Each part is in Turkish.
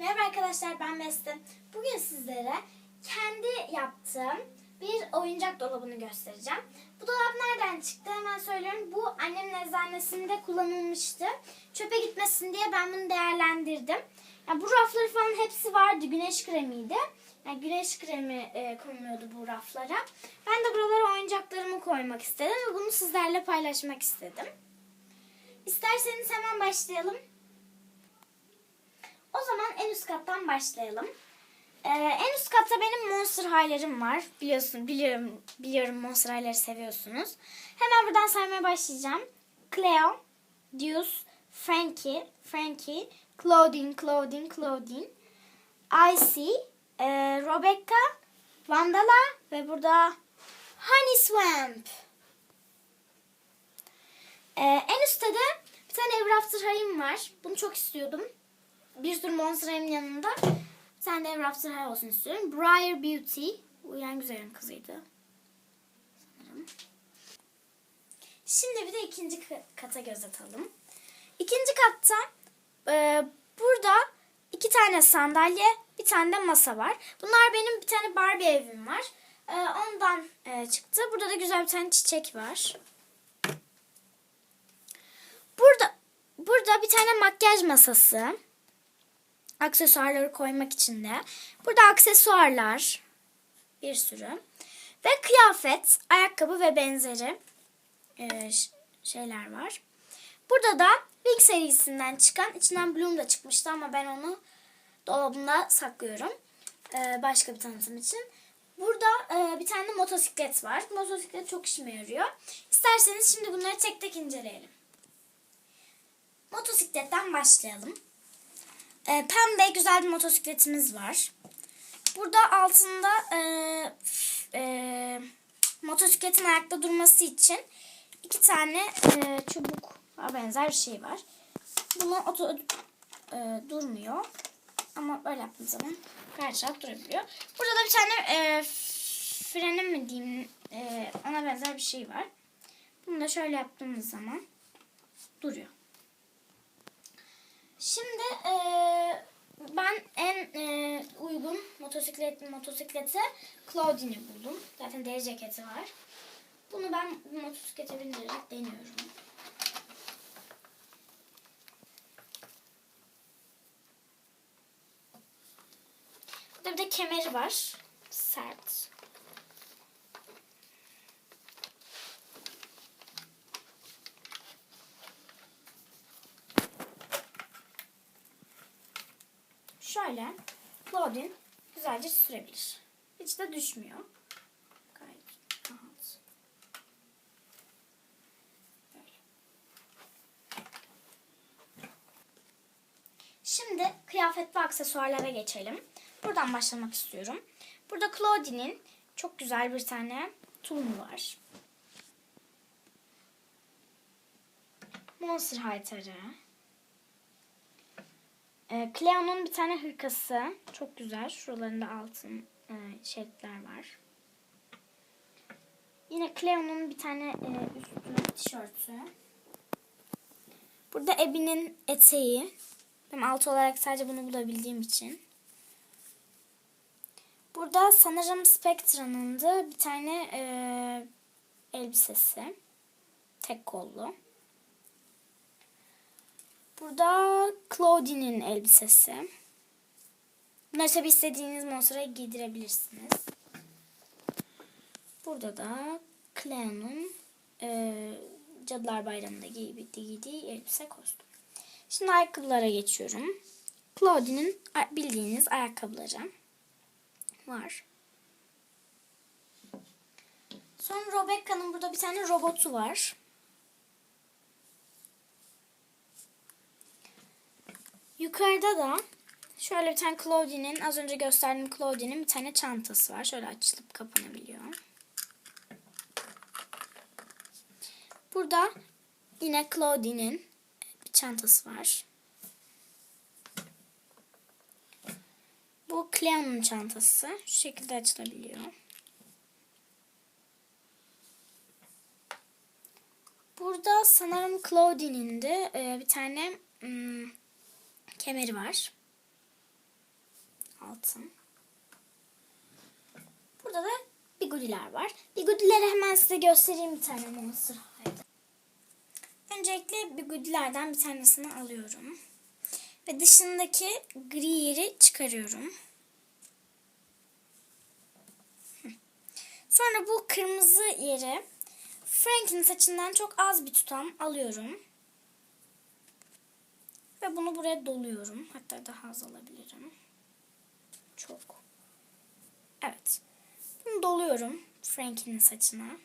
Merhaba arkadaşlar ben Beste. Bugün sizlere kendi yaptığım bir oyuncak dolabını göstereceğim. Bu dolap nereden çıktı hemen söylüyorum. Bu annemin eczanesinde kullanılmıştı. Çöpe gitmesin diye ben bunu değerlendirdim. Yani bu rafları falan hepsi vardı. Güneş kremiydi. Yani güneş kremi e, konuluyordu bu raflara. Ben de buralara oyuncaklarımı koymak istedim ve bunu sizlerle paylaşmak istedim. İsterseniz hemen başlayalım. O zaman en üst kattan başlayalım. Ee, en üst katta benim Monster High'lerim var. Biliyorsun, biliyorum, biliyorum Monster High'leri seviyorsunuz. Hemen buradan saymaya başlayacağım. Cleo, Deuce, Frankie, Frankie, Claudine, Claudine, Claudine, Icy, e, Rebecca, Vandala ve burada Honey Swamp. Ee, en üstte de bir tane Ever After High'im var. Bunu çok istiyordum. Bir sürü Monster yanında tane de After High olsun istiyorum. Briar Beauty. Uyan güzelin kızıydı. Sanırım. Şimdi bir de ikinci ka- kata göz atalım. İkinci katta e, burada iki tane sandalye, bir tane de masa var. Bunlar benim bir tane Barbie evim var. E, ondan e, çıktı. Burada da güzel bir tane çiçek var. Burada burada bir tane makyaj masası. Aksesuarları koymak için de. Burada aksesuarlar bir sürü ve kıyafet, ayakkabı ve benzeri e, şeyler var. Burada da Wing serisinden çıkan, içinden Bloom da çıkmıştı ama ben onu dolabımda saklıyorum. e, başka bir tanıtım için. Burada e, bir tane de motosiklet var. Motosiklet çok işime yarıyor. İsterseniz şimdi bunları tek tek inceleyelim. Motosikletten başlayalım. Ee, pembe güzel bir motosikletimiz var. Burada altında e, e, motosikletin ayakta durması için iki tane e, çubuk benzer bir şey var. Bunu oto, e, durmuyor. Ama böyle yaptığım zaman gayet rahat durabiliyor. Burada da bir tane e, frenim mi diyeyim e, ona benzer bir şey var. Bunu da şöyle yaptığımız zaman duruyor. Şimdi e, ben en e, uygun motosiklet motosiklete Claudine'i buldum. Zaten deri ceketi var. Bunu ben motosiklete bindirerek deniyorum. Burada bir de kemeri var. Sert. Şöyle Claudine güzelce sürebilir. Hiç de düşmüyor. Gayet rahat. Böyle. Şimdi kıyafet ve aksesuarlara geçelim. Buradan başlamak istiyorum. Burada Claudine'in çok güzel bir tane tulumu var. Monster High Ee, Cleo'nun bir tane hırkası. Çok güzel. Şuralarında altın e, şeritler var. Yine Cleo'nun bir tane e, üstü tişörtü. Burada Abby'nin eteği. Ben altı olarak sadece bunu bulabildiğim için. Burada sanırım Spectra'nın da bir tane e, elbisesi. Tek kollu. Burada Claudine'in elbisesi. Bunları tabi istediğiniz monster'a giydirebilirsiniz. Burada da Cleo'nun e, Cadılar Bayramı'nda giydiği, elbise kostüm. Şimdi ayakkabılara geçiyorum. Claudine'in bildiğiniz ayakkabıları var. Sonra Rebecca'nın burada bir tane robotu var. Yukarıda da şöyle bir tane Claudine'in az önce gösterdiğim Claudine'in bir tane çantası var. Şöyle açılıp kapanabiliyor. Burada yine Claudine'in bir çantası var. Bu Cleo'nun çantası. Şu şekilde açılabiliyor. Burada sanırım Claudine'in de e, bir tane hmm, kemeri var. altın. Burada da bigudiler var. Bigudileri hemen size göstereyim bir tane Monster High'da. Öncelikle bigudilerden bir tanesini alıyorum. Ve dışındaki gri yeri çıkarıyorum. Sonra bu kırmızı yeri Frank'in saçından çok az bir tutam alıyorum. Ve bunu buraya doluyorum. Hatta daha az alabilirim. Çok. Evet. Bunu doluyorum Frank'in saçına.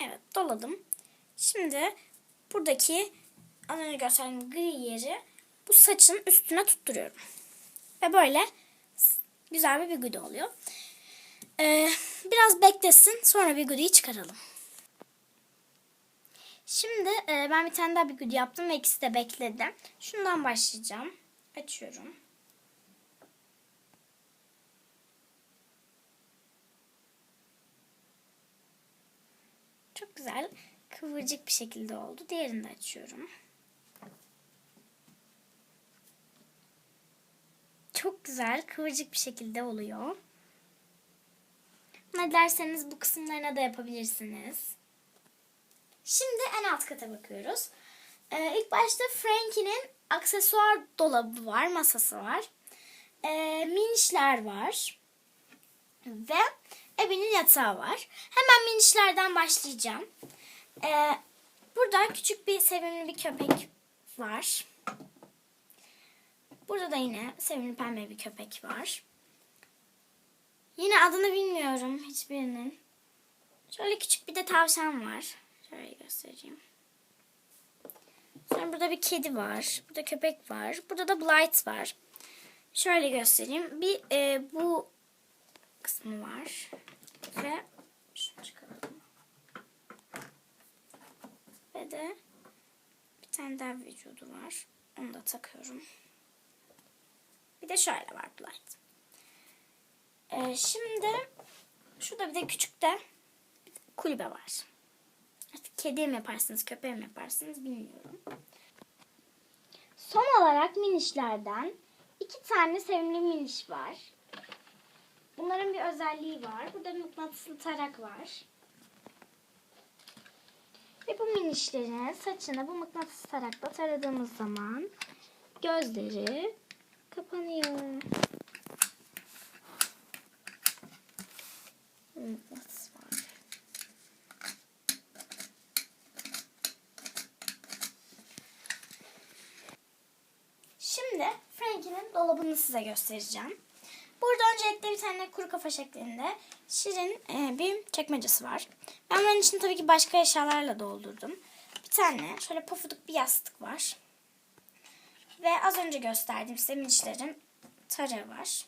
Evet doladım. Şimdi buradaki az önce gösterdiğim gri yeri bu saçın üstüne tutturuyorum. Ve böyle güzel bir bigudi oluyor. Ee, biraz beklesin sonra bigudiyi çıkaralım. Şimdi e, ben bir tane daha bigudi yaptım ve ikisi de bekledi. Şundan başlayacağım. Açıyorum. Çok güzel kıvırcık bir şekilde oldu. Diğerini de açıyorum. Çok güzel kıvırcık bir şekilde oluyor. Ne derseniz bu kısımlarına da yapabilirsiniz. Şimdi en alt kata bakıyoruz. Ee, ilk başta Frankie'nin aksesuar dolabı var, masası var. Ee, minişler var. Ve Ebi'nin yatağı var. Hemen minişlerden başlayacağım. Ee, burada küçük bir sevimli bir köpek var. Burada da yine sevimli pembe bir köpek var. Yine adını bilmiyorum hiçbirinin. Şöyle küçük bir de tavşan var. Şöyle göstereyim. Sonra burada bir kedi var. Burada köpek var. Burada da Blight var. Şöyle göstereyim. Bir e, bu kısmı var. Ve şunu çıkaralım. Ve de bir tane daha vücudu var. Onu da takıyorum. Bir de şöyle var Blight. Ee, şimdi şurada bir de küçük de kulübe var. Artık kediye mi yaparsınız, köpeğe mi yaparsınız bilmiyorum. Son olarak minişlerden iki tane sevimli miniş var. Bunların bir özelliği var. Burada mıknatıslı tarak var. Ve bu minişlerin saçını bu mıknatıs tarakla taradığımız zaman gözleri kapanıyor. Mıknatıs var. Şimdi Frankie'nin dolabını size göstereceğim. Burada öncelikle bir tane kuru kafa şeklinde şirin e, bir çekmecesi var. Ben bunun için tabii ki başka eşyalarla doldurdum. Bir tane şöyle pofuduk bir yastık var. Ve az önce gösterdiğim size minişlerin tarağı var.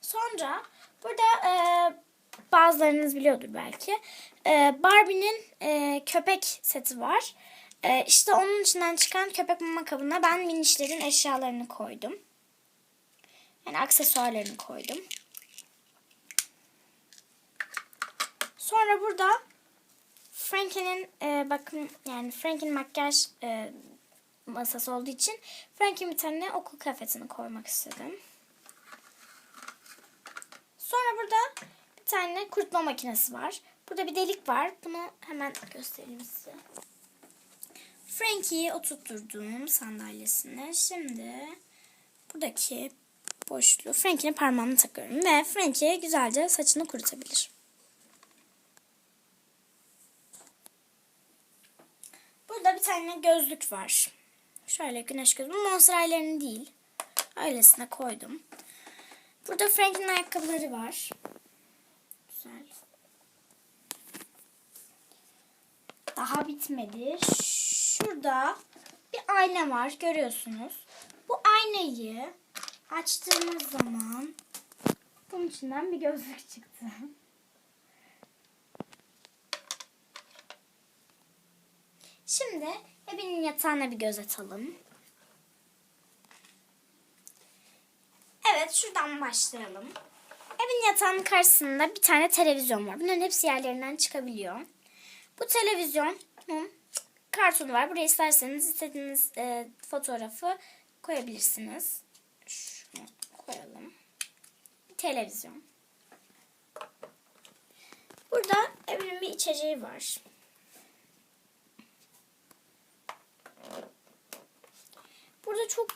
Sonra burada e, bazılarınız biliyordur belki. E, Barbie'nin e, köpek seti var. E, işte onun içinden çıkan köpek mama kabına ben minişlerin eşyalarını koydum. Yani aksesuarlarını koydum. Sonra burada Frankie'nin e, bakın yani Frankie'nin makyaj e, masası olduğu için Frankie'nin bir tane okul kıyafetini koymak istedim. Sonra burada tane kurutma makinesi var. Burada bir delik var. Bunu hemen göstereyim size. Frankie'yi oturtturduğum sandalyesine şimdi buradaki boşluğu Frankie'nin parmağını takıyorum ve Frankie güzelce saçını kurutabilir. Burada bir tane gözlük var. Şöyle güneş gözlüğü. Monster High'lerin değil. Öylesine koydum. Burada Frank'in ayakkabıları var. Güzel. Daha bitmedi. Şurada bir ayna var. Görüyorsunuz. Bu aynayı açtığımız zaman bunun içinden bir gözlük çıktı. Şimdi Ebi'nin yatağına bir göz atalım. Evet şuradan başlayalım. Evin yatağının karşısında bir tane televizyon var. Bunların hepsi yerlerinden çıkabiliyor. Bu televizyonun kartonu var. Buraya isterseniz istediğiniz e, fotoğrafı koyabilirsiniz. Şunu koyalım. Televizyon. Burada Ebin'in bir içeceği var. Burada çok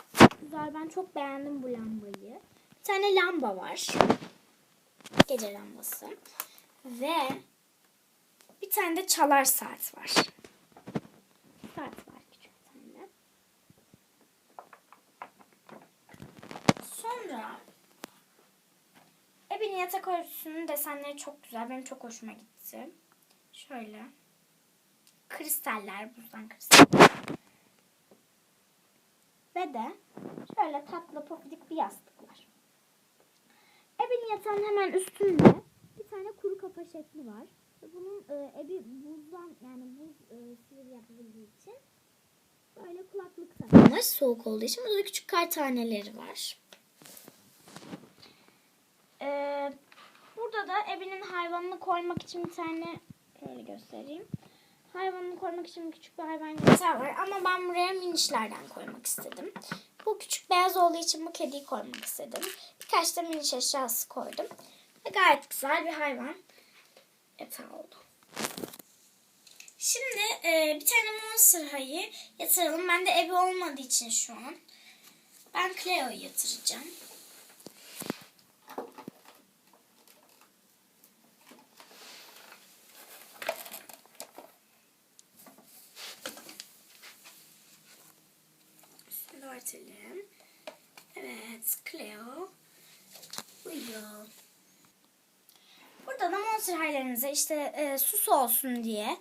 güzel. Ben çok beğendim bu lambayı. Bir tane lamba var. Gece lambası. Ve bir tane de çalar saat var. Saat var küçük tane. Sonra Ebe'nin yatak örtüsünün desenleri çok güzel. Benim çok hoşuma gitti. Şöyle. Kristaller, buzdan kristaller. Ve de şöyle tatlı pofidik bir yastık var. Ebe'nin yatağının hemen üstünde bir tane kuru kafa şekli var. Ve bunun e, Ebi buzdan yani buz e, sivri yapabildiği için böyle kulaklık takılmış. Soğuk olduğu için burada küçük kar taneleri var. Ee, burada da Ebi'nin hayvanını koymak için bir tane şöyle göstereyim. Hayvanını koymak için küçük bir hayvan yatağı var ama ben buraya minişlerden koymak istedim. Bu küçük beyaz olduğu için bu kediyi koymak istedim. Birkaç da miniş eşyası koydum. Ve gayet güzel bir hayvan yatağı oldu. Şimdi e, bir tane Monster High'ı yatıralım. Ben de evi olmadığı için şu an. Ben Cleo'yu yatıracağım. Şöyle örtelim. Evet, Cleo uyuyor. Monster haylarınıza işte e, sus olsun diye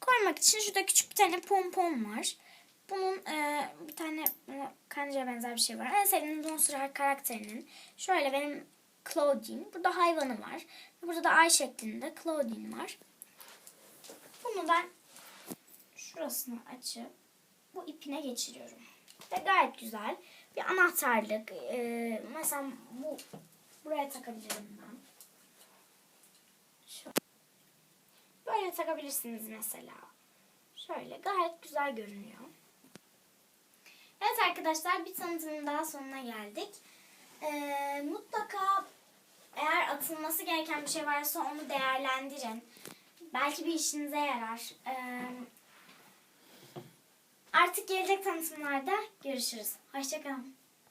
koymak için şurada küçük bir tane pompon var. Bunun e, bir tane e, kancaya benzer bir şey var. En sevdiğim monster high karakterinin şöyle benim Claudine. Burada hayvanı var. Burada da ay şeklinde Claudine var. Bunu ben şurasını açıp bu ipine geçiriyorum. Ve gayet güzel bir anahtarlık. E, mesela bu buraya takabilirim ben. Şöyle. Böyle takabilirsiniz mesela. Şöyle gayet güzel görünüyor. Evet arkadaşlar bir tanıtımın daha sonuna geldik. Ee, mutlaka eğer atılması gereken bir şey varsa onu değerlendirin. Belki bir işinize yarar. Ee, artık gelecek tanıtımlarda görüşürüz. Hoşçakalın.